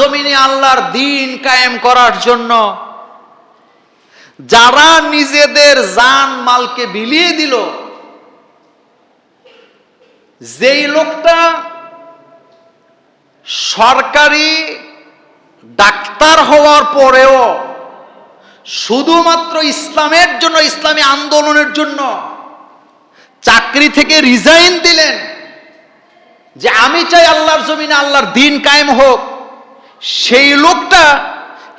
জমিনে আল্লাহর দিন কায়েম করার জন্য যারা নিজেদের জান মালকে বিলিয়ে দিল, যেই লোকটা সরকারি ডাক্তার হওয়ার পরেও শুধুমাত্র ইসলামের জন্য, ইসলামী আন্দোলনের জন্য চাকরি থেকে রিজাইন দিলেন যে আমি চাই আল্লাহর জমিনে আল্লাহর দিন কায়েম হোক। সেই লোকটা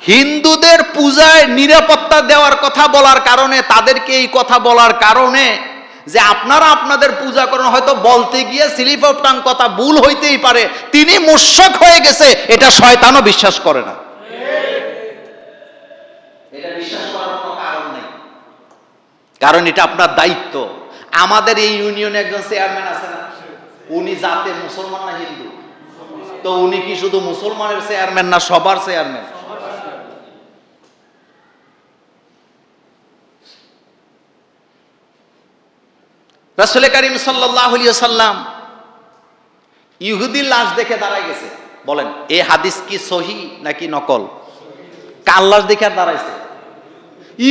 হিন্দুদের পূজায় নিরাপত্তা দেওয়ার কথা বলার কারণে, তাদেরকে এই কথা বলার কারণে যে আপনারা আপনাদের পূজা করেন, হয়তো বলতে গিয়ে স্লিপ অফ টাং কথা ভুল হইতেই পারে। তিনি মুশক হয়ে গেছে, এটা শয়তানও বিশ্বাস করে না। কারণ এটা আপনার দায়িত্ব। আমাদের এই ইউনিয়নে একজন চেয়ারম্যান আছে না উনি জাতে মুসলমান না হিন্দু? তো উনি কি শুধু মুসলমানের চেয়ারম্যান না সবার চেয়ারম্যান? রাসুল করিম সাল্লাম ইহুদির লাশ দেখে গেছে। বলেন এই হাদিস কি সহি নাকি নকল? কার লাশ দেখে দাঁড়াইছে?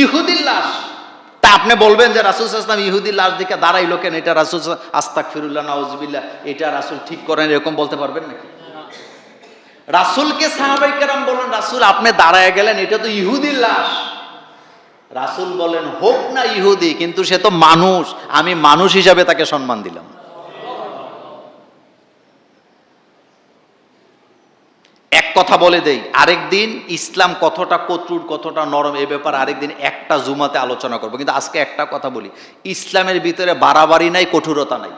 ইহুদির লাশ। তা আপনি বলবেন যে রাসুল ইসলাম ইহুদির লাশ দেখে দাঁড়াইলো কেন? এটা রাসুল আস্তাক ফিরুল্লাহ এটা রাসুল ঠিক করেন, এরকম বলতে পারবেন নাকি? রাসুলকে সাহাবাই কেরাম বলেন, রাসুল, আপনি দাঁড়ায় গেলেন, এটা তো ইহুদির লাশ। রাসুল বলেন, হোক না ইহুদি, কিন্তু সে তো মানুষ। আমি মানুষ হিসাবে তাকে সম্মান দিলাম। এক কথা বলে দেই আরেকদিন ইসলাম কতটা কট্রুর কতটা নরম, এ ব্যাপারে আরেকদিন একটা জুমাতে আলোচনা করব। কিন্তু আজকে একটা কথা বলি, ইসলামের ভিতরে বাড়াবাড়ি নাই, কঠোরতা নাই।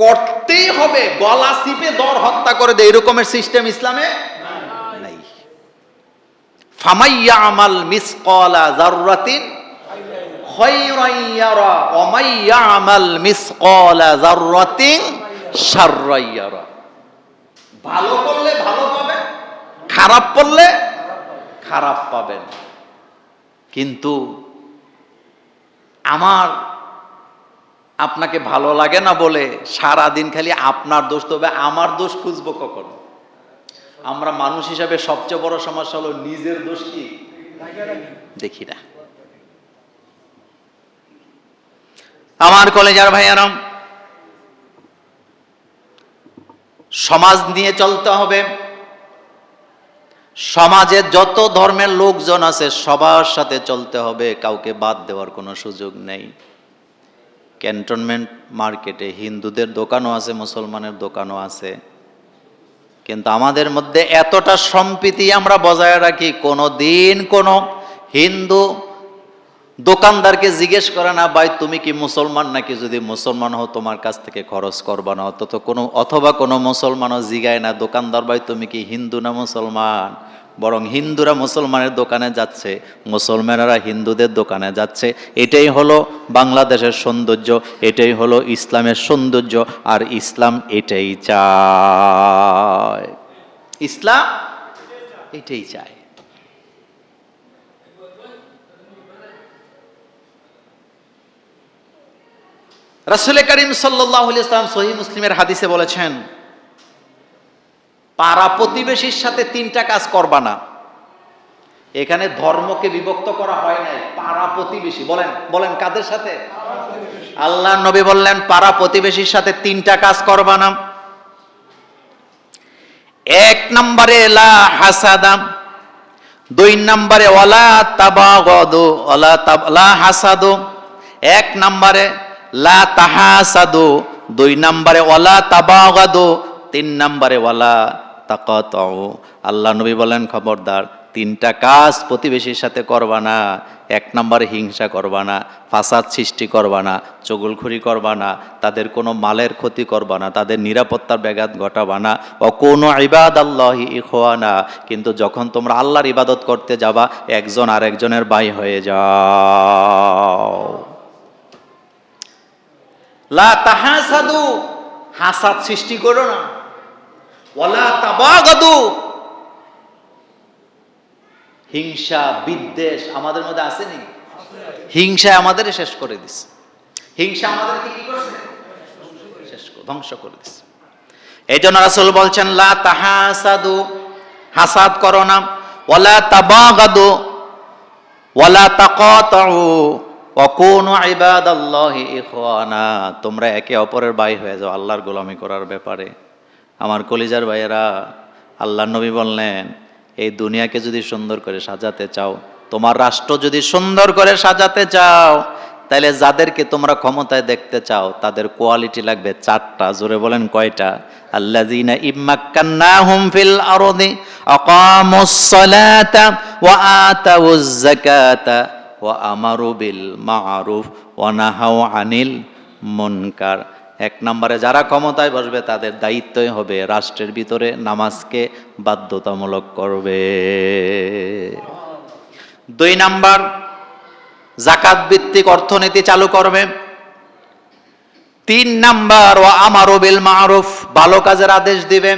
করতেই হবে, গলা চিপে দর হত্যা করে দেয়, এরকমের সিস্টেম ইসলামে নাই। ফামাইয়া আমাল আমাল মিসকালা জাররাতিন ভালো করলে ভালো পাবেন, খারাপ করলে খারাপ পাবেন। কিন্তু আমার আপনাকে ভালো লাগে না বলে সারা দিন খালি আপনার দোষ, তবে আমার দোষ খুঁজবো কখন? আমরা মানুষ হিসাবে সবচেয়ে বড় সমস্যা হলো নিজের দোষ কি? দেখি না। আমার কলেজার ভাইয়ারাম, সমাজ নিয়ে চলতে হবে। সমাজে যত ধর্মের লোকজন আছে, সবার সাথে চলতে হবে। কাউকে বাদ দেওয়ার কোনো সুযোগ নেই। ক্যান্টনমেন্ট মার্কেটে হিন্দুদের দোকানও আছে, মুসলমানের দোকানও আছে। কিন্তু আমাদের মধ্যে এতটা সম্প্রীতি আমরা বজায় রাখি কোনো দিন কোনো হিন্দু দোকানদারকে জিজ্ঞেস করে না, ভাই, তুমি কি মুসলমান নাকি? যদি মুসলমান হও, তোমার কাছ থেকে খরচ করবা না। অত তো কোনো, অথবা কোনো মুসলমানও জিগায় না, দোকানদার ভাই, তুমি কি হিন্দু না মুসলমান? বরং হিন্দুরা মুসলমানের দোকানে যাচ্ছে, মুসলমানেরা হিন্দুদের দোকানে যাচ্ছে। এটাই হলো বাংলাদেশের সৌন্দর্য, এটাই হলো ইসলামের সৌন্দর্য, আর ইসলাম এটাই চায়। ইসলাম এটাই চায়। রাসুল করিম সাল্লাহ ইসলাম সহি মুসলিমের হাদিসে বলেছেন পাড়া প্রতিবেশীর সাথে তিনটা কাজ করবা না। এখানে ধর্মকে বিভক্ত করা হয় নাই, পাড়া প্রতিবেশী। বলেন বলেন কাদের সাথে? আল্লাহ নবী বললেন, পাড়া প্রতিবেশীর সাথে তিনটা কাজ করবা না। এক নম্বরে লা হাসাদাম দুই নম্বরে ওলা তাবাগদু ওলা লা হাসাদু। এক নম্বরে লা তাহাসাদু, দুই নম্বরে ওলা তাবাগাদু, তিন নম্বরে ওয়ালা তাকাতাউ। আল্লাহ নবী বলেন, খবরদার, তিনটা কাজ প্রতিবেশীর সাথে করবা না। এক নম্বরে হিংসা করবা না, ফাসাদ সৃষ্টি করবা না, চগুলখুরি করবা না, তাদের কোনো মালের ক্ষতি করবা না, তাদের নিরাপত্তার ব্যাঘাত ঘটাবা না। ও কোনো ইবাদ আল্লাহি ইখওয়ানা। কিন্তু যখন তোমরা আল্লাহর ইবাদত করতে যাবা, একজন আরেকজনের বাই হয়ে যাও। লা তাহাসাদু। হাসাদ সৃষ্টি করো না। হিংসা, বিদ্বেষ আমাদের মধ্যে আসেনি? হিংসা আমাদের শেষ করে দিছে। হিংসা করছে? শেষ ধ্বংস করে দিছে। এই জন্য রাসূল বলছেন, লা তাহাসাদু, হাসাদ করো না। তাবাগাদু ইবাদাল্লাহি ইখওয়ানা। তোমরা একে অপরের ভাই হয়ে যাও, আল্লাহর গোলামি করার ব্যাপারে। আমার কলিজার ভাইয়েরা আল্লাহ নবী বললেন, এই দুনিয়াকে যদি সুন্দর করে সাজাতে চাও, তোমার রাষ্ট্র যদি সুন্দর করে সাজাতে চাও তাহলে যাদেরকে তোমরা ক্ষমতায় দেখতে চাও, তাদের কোয়ালিটি লাগবে চারটা, জোরে বলেন কয়টা? নাহাউ আনিল মুনকার। এক নম্বরে যারা ক্ষমতায় বসবে, তাদের দায়িত্বই হবে রাষ্ট্রের ভিতরে নামাজকে বাধ্যতামূলক করবে। দুই নাম্বার জাকাত ভিত্তিক অর্থনীতি চালু করবে। তিন নাম্বার ও আমারও বিল মারুফ, ভালো কাজের আদেশ দিবে।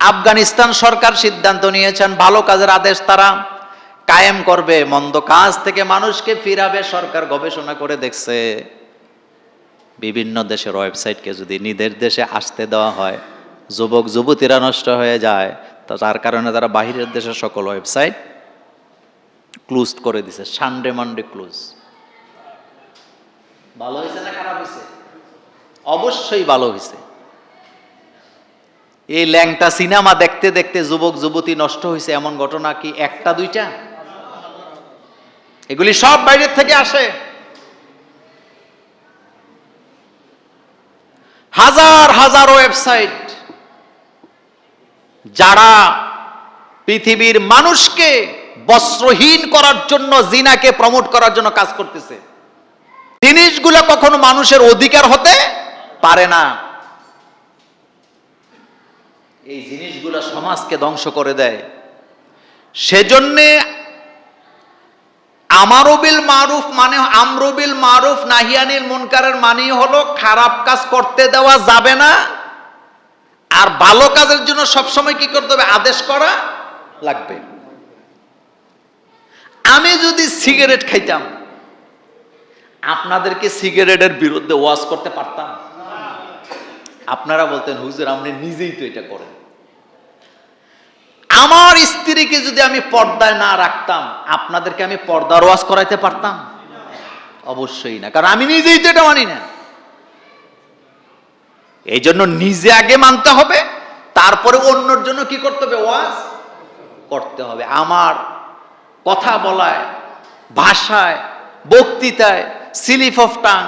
আফগানিস্তান সরকার সিদ্ধান্ত নিয়েছেন, ভালো কাজের আদেশ তারা কায়েম করবে। মন্দ কাজ থেকে মানুষকে ফিরাবে, সরকার গবেষণা করে দেখছে। বিভিন্ন দেশের ওয়েবসাইটকে যদি নিজের দেশে আসতে দেওয়া হয়, যুবক, যুবতীরা নষ্ট হয়ে যায়, তো তার কারণে তারা বাহিরের দেশের সকল ওয়েবসাইট ক্লোজ করে দিছে সানডে মানডে ক্লোজ ভালো হয়েছে না খারাপ হয়েছে? অবশ্যই ভালো হয়েছে। এই ল্যাংটা সিনেমা দেখতে দেখতে যুবক, যুবতী নষ্ট হয়েছে, এমন ঘটনা কি একটা, দুইটা? এগুলি সব বাইরের থেকে আসে। হাজার হাজার ওয়েবসাইট যারা পৃথিবীর মানুষকে বস্ত্রহীন করার জন্য, জিনাকে প্রমোট করার জন্য কাজ করতেছে। জিনিসগুলো কখনো মানুষের অধিকার হতে পারে না। এই জিনিসগুলো সমাজকে ধ্বংস করে দেয়। সেজন্যে আমারবিল মারুফ মানে আমরবিল মারুফ, নাহিয়ানিল মুনকারের মানেই হলো খারাপ কাজ করতে দেওয়া যাবে না। আর ভালো কাজের জন্য সবসময় কি করতে হবে? আদেশ করা লাগবে। আমি যদি সিগারেট খাইতাম, আপনাদেরকে সিগারেটের বিরুদ্ধে ওয়াজ করতে পারতাম? আপনারা বলতেন, হুজুর, আপনি নিজেই তো এটা করেন। আমার স্ত্রীকে যদি আমি পর্দায় না রাখতাম, আপনাদেরকে আমি পর্দার ওয়াজ করাইতে পারতাম? অবশ্যই না, কারণ আমি নিজেই তো এটা মানি না। এই জন্য নিজে আগে মানতে হবে, তারপরে অন্যর জন্য কি করতে হবে? ওয়াজ করতে হবে। আমার কথা বলায়, ভাষায়, বক্তৃতায় স্লিপ অফ টাং,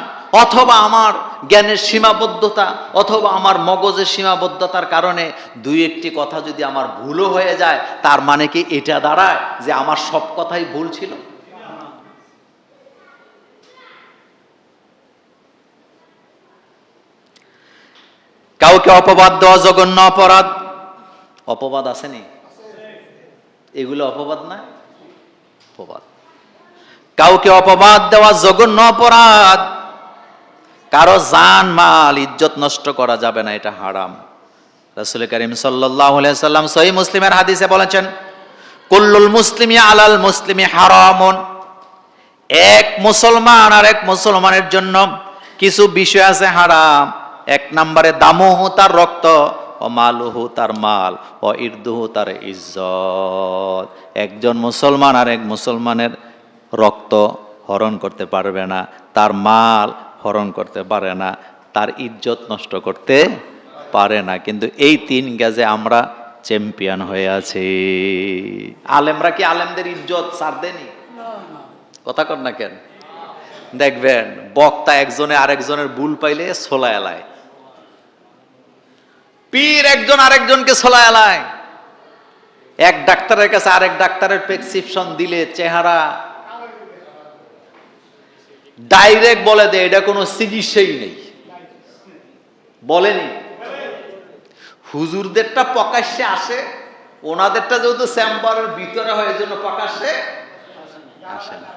অথবা আমার জ্ঞানের সীমাবদ্ধতা অথবা আমার মগজের সীমাবদ্ধতার কারণে দুই একটি কথা যদি আমার ভুলও হয়ে যায়, তার মানে কি এটা দাঁড়ায় যে আমার সব কথাই ভুল ছিল? কাউকে অপবাদ দেওয়া জঘন্য অপরাধ? অপবাদ আসেনি এগুলো অপবাদ না? অপবাদ। কাউকে অপবাদ দেওয়া জঘন্য অপরাধ? কারও জান, মাল, ইজ্জত নষ্ট করা যাবে না, এটা হারাম। রাসুল করিম সাল্লাম সহি মুসলিমের হাদিসে বলেছেন, কুল্লুল মুসলিমি আলাল মুসলিমি হারামন। এক মুসলমান আর এক মুসলমানের জন্য কিছু বিষয় আছে হারাম। এক নম্বরে দামুহু তার রক্ত, ও মালুহু তার মাল, ও ইর্দুহু তার ইজ্জত। একজন মুসলমান আর এক মুসলমানের রক্ত হরণ করতে পারবে না, তার মাল হরণ করতে পারে না, তার ইজ্জত নষ্ট করতে পারে না। কিন্তু এই তিন গাজে আমরা চ্যাম্পিয়ন হয়ে আছি। আলেমরা কি আলেমদের ইজ্জত সার দেনি কথা কর না কেন? দেখবেন, বক্তা একজনে আরেকজনের ভুল পাইলে সোলা এলায়। পীর একজন আরেকজনকে সোলা এলায়। এক ডাক্তারের কাছে আরেক ডাক্তারের প্রেসক্রিপশন দিলে চেহারা ডাইরেক্ট বলে দেয় এটা কোনো চিকিৎসাই নেই। বলেনি? হুজুরদেরটা প্রকাশ্যে আসে, ওনাদেরটা যেহেতু চেম্বারের ভিতরে হয় জন্য প্রকাশ্যে আসে না।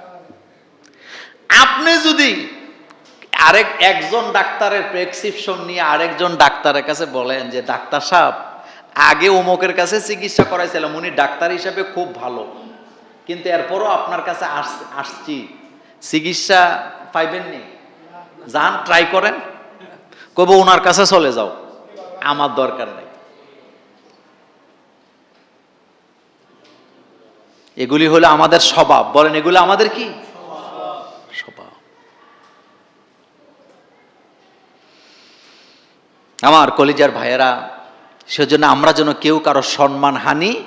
আপনি যদি আরেক, একজন ডাক্তারের প্রেসক্রিপশন নিয়ে আরেকজন ডাক্তারের কাছে বলেন যে, ডাক্তার সাহেব, আগে অমুকের কাছে চিকিৎসা করাইছিলাম, উনি ডাক্তার হিসাবে খুব ভালো। কিন্তু এরপরও আপনার কাছে আস- আসছি। চিকিৎসা পাইবেননি? যান ট্রাই করেন। কবে ওনার কাছে চলে যাও। আমার দরকার নাই। এগুলি হলো আমাদের স্বভাব। বলেন, এগুলো আমাদের কি? স্বভাব। আমার কলিজার ভাইয়েরা, সেজন্য আমরা যেন কেউ কারও সম্মান হানি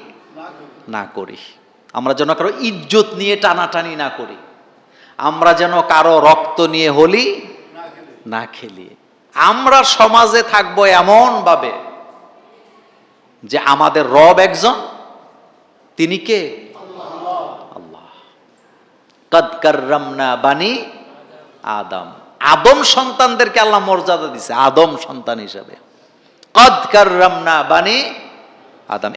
না করি। আমরা যেন কারও ইজ্জত নিয়ে টানাটানি না করি। আমরা যেন কারও রক্ত নিয়ে হলি না খেলি। আমরা সমাজে থাকব এমন ভাবে যে আমাদের রব একজন, তিনি কে? আল্লাহ। কদ কাররামনা বানি আদম। আদম সন্তানদেরকে আল্লাহ মর্যাদা দিছে, আদম সন্তান হিসাবে। কদ কাররামনা বানি আদম।